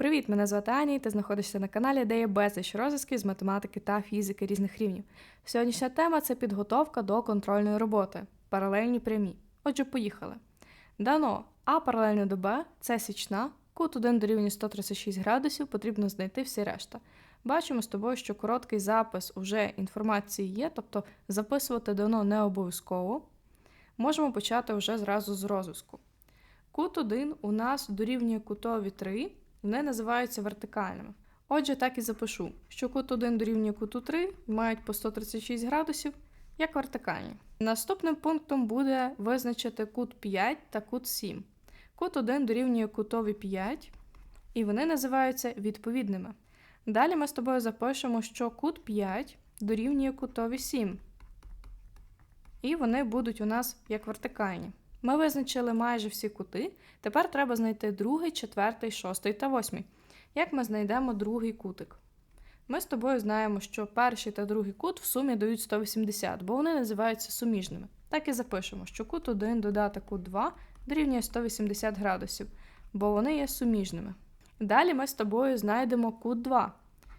Привіт, мене звати Аня, і ти знаходишся на каналі, де є безліч розв'язків з математики та фізики різних рівнів. Сьогоднішня тема це підготовка до контрольної роботи, паралельні прямі. Отже, поїхали. Дано А паралельно до Б це січна, кут 1 дорівнює 136 градусів, потрібно знайти всі решта. Бачимо з тобою, що короткий запис уже інформації є, тобто записувати дано не обов'язково. Можемо почати вже зразу з розв'язку. Кут 1 у нас дорівнює кутові 3, вони називаються вертикальними. Отже, так і запишу, що кут 1 дорівнює куту 3 мають по 136 градусів як вертикальні. Наступним пунктом буде визначити кут 5 та кут 7. Кут 1 дорівнює кутові 5, і вони називаються відповідними. Далі ми з тобою запишемо, що кут 5 дорівнює кутові 7. І вони будуть у нас як вертикальні. Ми визначили майже всі кути. Тепер треба знайти другий, четвертий, шостий та восьмий. Як ми знайдемо другий кутик? Ми з тобою знаємо, що перший та другий кут в сумі дають 180, бо вони називаються суміжними. Так і запишемо, що кут 1 додати кут 2 дорівнює 180 градусів, бо вони є суміжними. Далі ми з тобою знайдемо кут 2.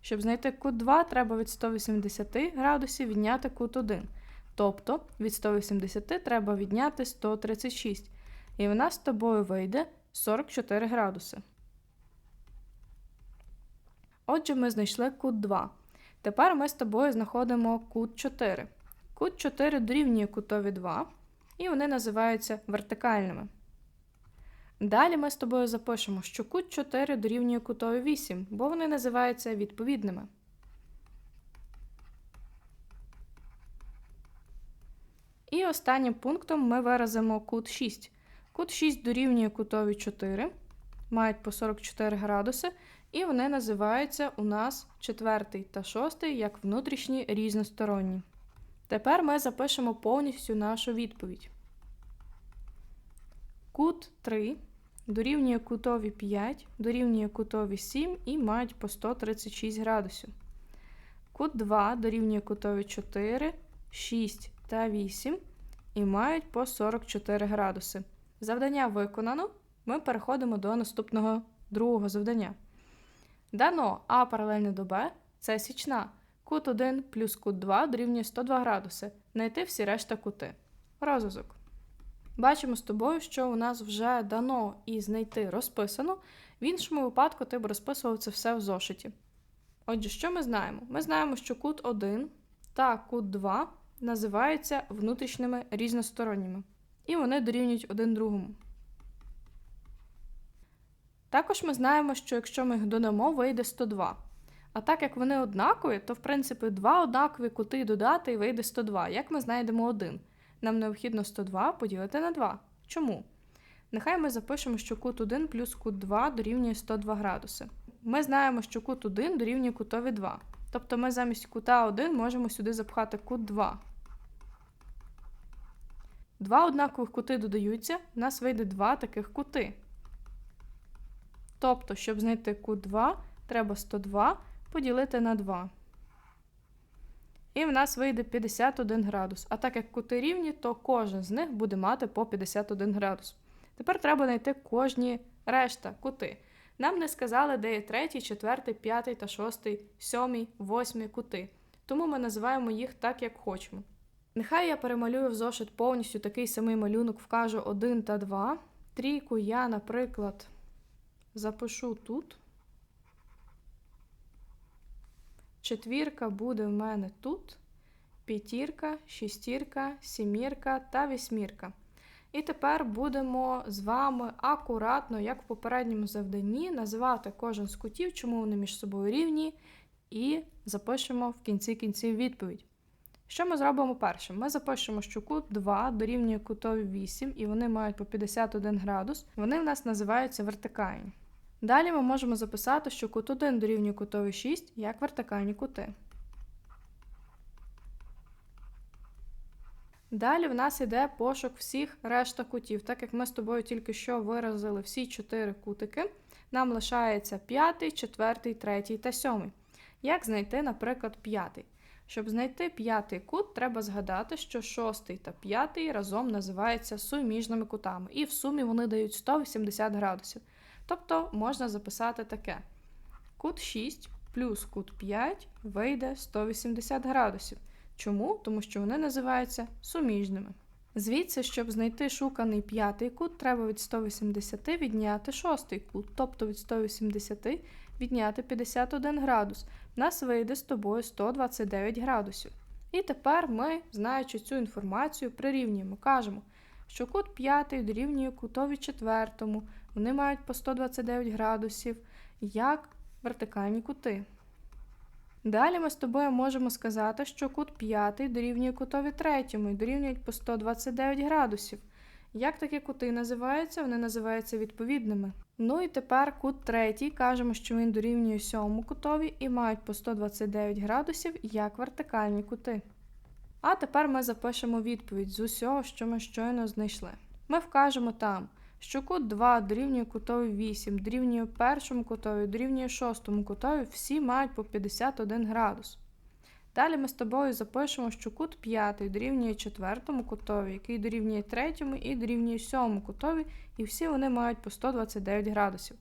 Щоб знайти кут 2, треба від 180 градусів відняти кут 1. Тобто від 180 треба відняти 136. І в нас з тобою вийде 44 градуси. Отже, ми знайшли кут 2. Тепер ми з тобою знаходимо кут 4. Кут 4 дорівнює кутові 2, і вони називаються вертикальними. Далі ми з тобою запишемо, що кут 4 дорівнює кутові 8, бо вони називаються відповідними. І останнім пунктом ми виразимо кут 6. Кут 6 дорівнює кутові 4, мають по 44 градуси, і вони називаються у нас четвертий та шостий як внутрішні різносторонні. Тепер ми запишемо повністю нашу відповідь. Кут 3 дорівнює кутові 5, дорівнює кутові 7 і мають по 136 градусів. Кут 2 дорівнює кутові 4, 6 та 8 і мають по 44 градуси. Завдання виконано. Ми переходимо до наступного другого завдання. Дано А паралельно до Б це січна. Кут 1 плюс кут 2 дорівнює 102 градуси. Знайти всі решта кути. Розв'язок. Бачимо з тобою, що у нас вже дано і знайти розписано. В іншому випадку ти б розписував це все в зошиті. Отже, що ми знаємо? Ми знаємо, що кут 1 та кут 2 називаються внутрішніми різносторонніми, і вони дорівнюють один другому. Також ми знаємо, що якщо ми їх додамо, вийде 102. А так як вони однакові, то в принципі два однакові кути додати і вийде 102. Як ми знайдемо один? Нам необхідно 102 поділити на 2. Чому? Нехай ми запишемо, що кут 1 плюс кут 2 дорівнює 102 градуси. Ми знаємо, що кут 1 дорівнює кутові 2. Тобто ми замість кута 1 можемо сюди запхати кут 2. Два однакових кути додаються, у нас вийде два таких кути. Тобто, щоб знайти кут 2, треба 102 поділити на 2. І в нас вийде 51 градус. А так як кути рівні, то кожен з них буде мати по 51 градус. Тепер треба знайти кожні решта кути. Нам не сказали, де є третій, четвертий, п'ятий та шостий, сьомий, восьмий кути. Тому ми називаємо їх так, як хочемо. Нехай я перемалюю в зошит повністю такий самий малюнок, вкажу 1 та 2. Трійку я, наприклад, запишу тут. Четвірка буде в мене тут. П'ятірка, шістірка, сімірка та вісьмірка. І тепер будемо з вами акуратно, як в попередньому завданні, називати кожен з кутів, чому вони між собою рівні, і запишемо в кінці кінців відповідь. Що ми зробимо першим? Ми запишемо, що кут 2 дорівнює кутові 8, і вони мають по 51 градус. Вони в нас називаються вертикальні. Далі ми можемо записати, що кут 1 дорівнює кутові 6 як вертикальні кути. Далі в нас йде пошук всіх решта кутів. Так як ми з тобою тільки що виразили всі 4 кутики, нам лишається 5, 4, 3 та 7. Як знайти, наприклад, п'ятий? Щоб знайти п'ятий кут, треба згадати, що шостий та п'ятий разом називаються суміжними кутами, і в сумі вони дають 180 градусів. Тобто можна записати таке: кут 6 плюс кут 5 вийде 180 градусів. Чому? Тому що вони називаються суміжними. Звідси, щоб знайти шуканий п'ятий кут, треба від 180 відняти шостий кут, тобто від 180 відняти 51 градус. Нас вийде з тобою 129 градусів. І тепер ми, знаючи цю інформацію, прирівнюємо, кажемо, що кут 5 дорівнює кутові четвертому, вони мають по 129 градусів, як вертикальні кути. Далі ми з тобою можемо сказати, що кут 5 дорівнює кутові третьому і дорівнюють по 129 градусів. Як такі кути називаються? Вони називаються відповідними. Ну і тепер кут третій, кажемо, що він дорівнює сьомому кутові і мають по 129 градусів як вертикальні кути. А тепер ми запишемо відповідь з усього, що ми щойно знайшли. Ми вкажемо там, що кут 2 дорівнює кутові 8, дорівнює першому кутові, дорівнює шостому кутові, всі мають по 51 градус. Далі ми з тобою запишемо, що кут 5 дорівнює четвертому кутові, який дорівнює третьому і дорівнює сьомому кутові, і всі вони мають по 129 градусів.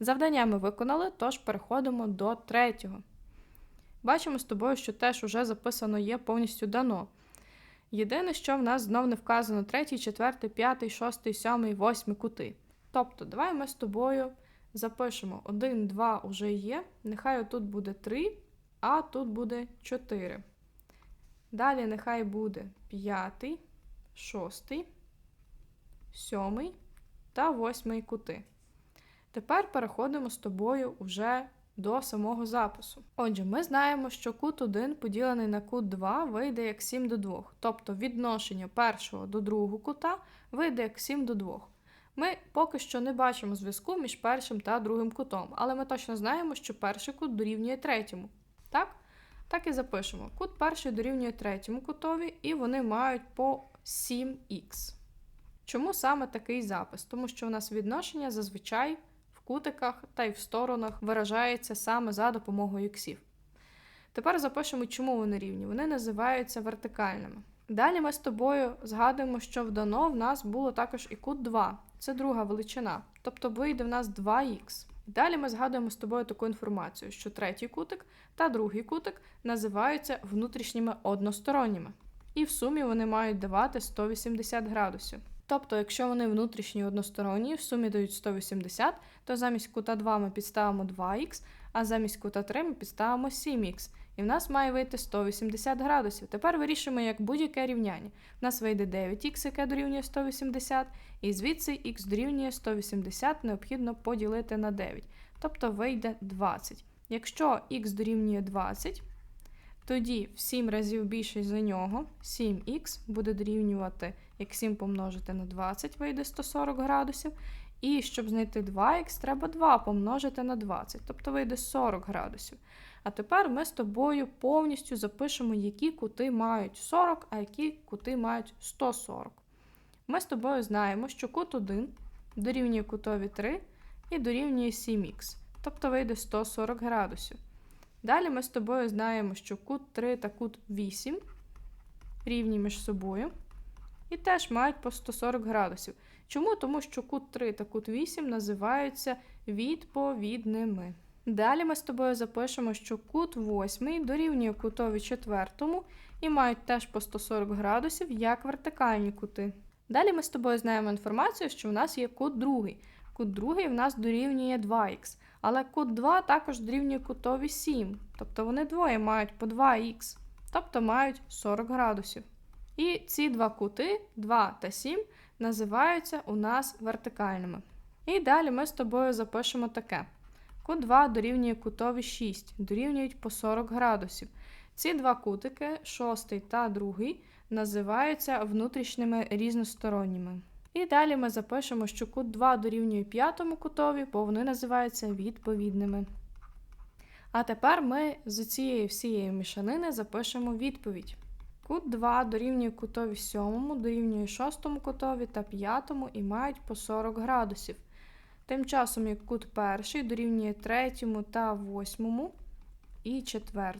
Завдання ми виконали, тож переходимо до третього. Бачимо з тобою, що теж уже записано є повністю дано. Єдине, що в нас знов не вказано третій, четвертий, п'ятий, шостий, сьомий, восьмий кути. Тобто, давай ми з тобою запишемо 1, 2 вже є, нехай отут буде 3, а тут буде 4. Далі нехай буде п'ятий, шостий, сьомий та восьмий кути. Тепер переходимо з тобою вже до самого запису. Отже, ми знаємо, що кут 1 поділений на кут 2 вийде як 7 до 2, тобто відношення першого до другого кута вийде як 7 до 2. Ми поки що не бачимо зв'язку між першим та другим кутом, але ми точно знаємо, що перший кут дорівнює третьому. Так? Так і запишемо. Кут перший дорівнює третьому кутові, і вони мають по 7х. Чому саме такий запис? Тому що у нас відношення зазвичай кутиках та й в сторонах виражається саме за допомогою іксів. Тепер запишемо, чому вони рівні. Вони називаються вертикальними. Далі ми з тобою згадуємо, що в дано в нас було також і кут 2, це друга величина, тобто вийде в нас 2х. Далі ми згадуємо з тобою таку інформацію, що третій кутик та другий кутик називаються внутрішніми односторонніми. І в сумі вони мають давати 180 градусів. Тобто, якщо вони внутрішні односторонні, в сумі дають 180, то замість кута 2 ми підставимо 2х, а замість кута 3 ми підставимо 7х. І в нас має вийти 180 градусів. Тепер вирішимо як будь-яке рівняння. В нас вийде 9х, яке дорівнює 180, і звідси х дорівнює 180 необхідно поділити на 9. Тобто вийде 20. Якщо х дорівнює 20, тоді в 7 разів більше за нього 7х буде дорівнювати, як 7 помножити на 20, вийде 140 градусів. І щоб знайти 2х, треба 2 помножити на 20, тобто вийде 40 градусів. А тепер ми з тобою повністю запишемо, які кути мають 40, а які кути мають 140. Ми з тобою знаємо, що кут 1 дорівнює кутові 3 і дорівнює 7х, тобто вийде 140 градусів. Далі ми з тобою знаємо, що кут 3 та кут 8 рівні між собою і теж мають по 140 градусів. Чому? Тому що кут 3 та кут 8 називаються відповідними. Далі ми з тобою запишемо, що кут 8 дорівнює кутові 4 і мають теж по 140 градусів як вертикальні кути. Далі ми з тобою знаємо інформацію, що в нас є кут 2. Кут 2 в нас дорівнює 2х, але кут 2 також дорівнює кутові 7, тобто вони двоє мають по 2х, тобто мають 40 градусів. І ці два кути, 2 та 7, називаються у нас вертикальними. І далі ми з тобою запишемо таке. Кут 2 дорівнює кутові 6, дорівнюють по 40 градусів. Ці два кутики, шостий та другий, називаються внутрішніми різносторонніми. І далі ми запишемо, що кут 2 дорівнює п'ятому кутові, бо вони називаються відповідними. А тепер ми з цієї всієї мішанини запишемо відповідь. Кут 2 дорівнює кутові 7, дорівнює 6 кутові та 5 і мають по 40 градусів. Тим часом, як кут 1 дорівнює 3 та 8 і 4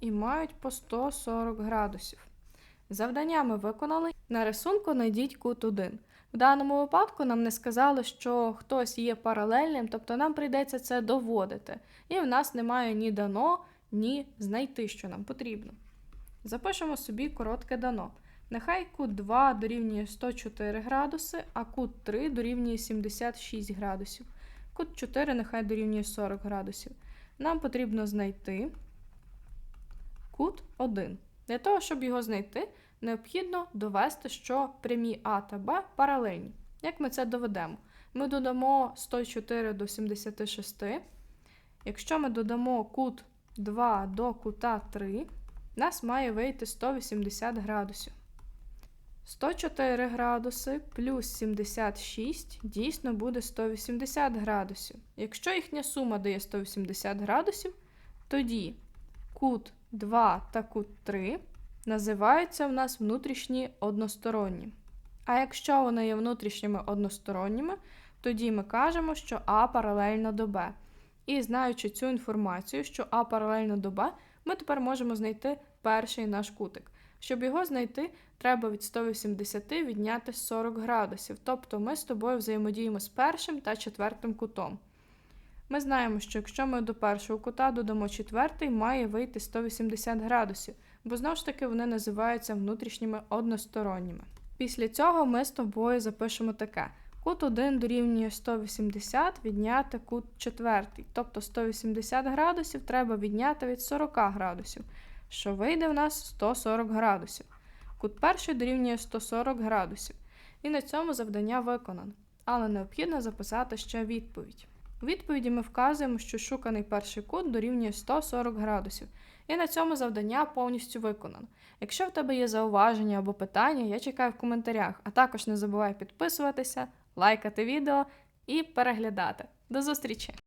і мають по 140 градусів. Завдання ми виконали. На рисунку знайдіть кут 1. В даному випадку нам не сказали, що хтось є паралельним, тобто нам прийдеться це доводити. І в нас немає ні дано, ні знайти, що нам потрібно. Запишемо собі коротке дано. Нехай кут 2 дорівнює 104 градуси, а кут 3 дорівнює 76 градусів. Кут 4 нехай дорівнює 40 градусів. Нам потрібно знайти кут 1. Для того, щоб його знайти, необхідно довести, що прямі А та Б паралельні. Як ми це доведемо? Ми додамо 104 до 76. Якщо ми додамо кут 2 до кута 3, нас має вийти 180 градусів. 104 градуси плюс 76 дійсно буде 180 градусів. Якщо їхня сума дає 180 градусів, тоді кут 2 та кут 3 називаються в нас внутрішні односторонні. А якщо вони є внутрішніми односторонніми, тоді ми кажемо, що А паралельно до Б. І знаючи цю інформацію, що А паралельно до Б, ми тепер можемо знайти перший наш кутик. Щоб його знайти, треба від 180 відняти 40 градусів. Тобто ми з тобою взаємодіємо з першим та четвертим кутом. Ми знаємо, що якщо ми до першого кута додамо четвертий, має вийти 180 градусів, бо знову ж таки вони називаються внутрішніми односторонніми. Після цього ми з тобою запишемо таке. Кут 1 дорівнює 180 відняти кут 4. Тобто 180 градусів треба відняти від 40 градусів, що вийде в нас 140 градусів. Кут перший дорівнює 140 градусів. І на цьому завдання виконано. Але необхідно записати ще відповідь. У відповіді ми вказуємо, що шуканий перший кут дорівнює 140 градусів. І на цьому завдання повністю виконано. Якщо в тебе є зауваження або питання, я чекаю в коментарях, а також не забувай підписуватися, лайкати відео і переглядати. До зустрічі!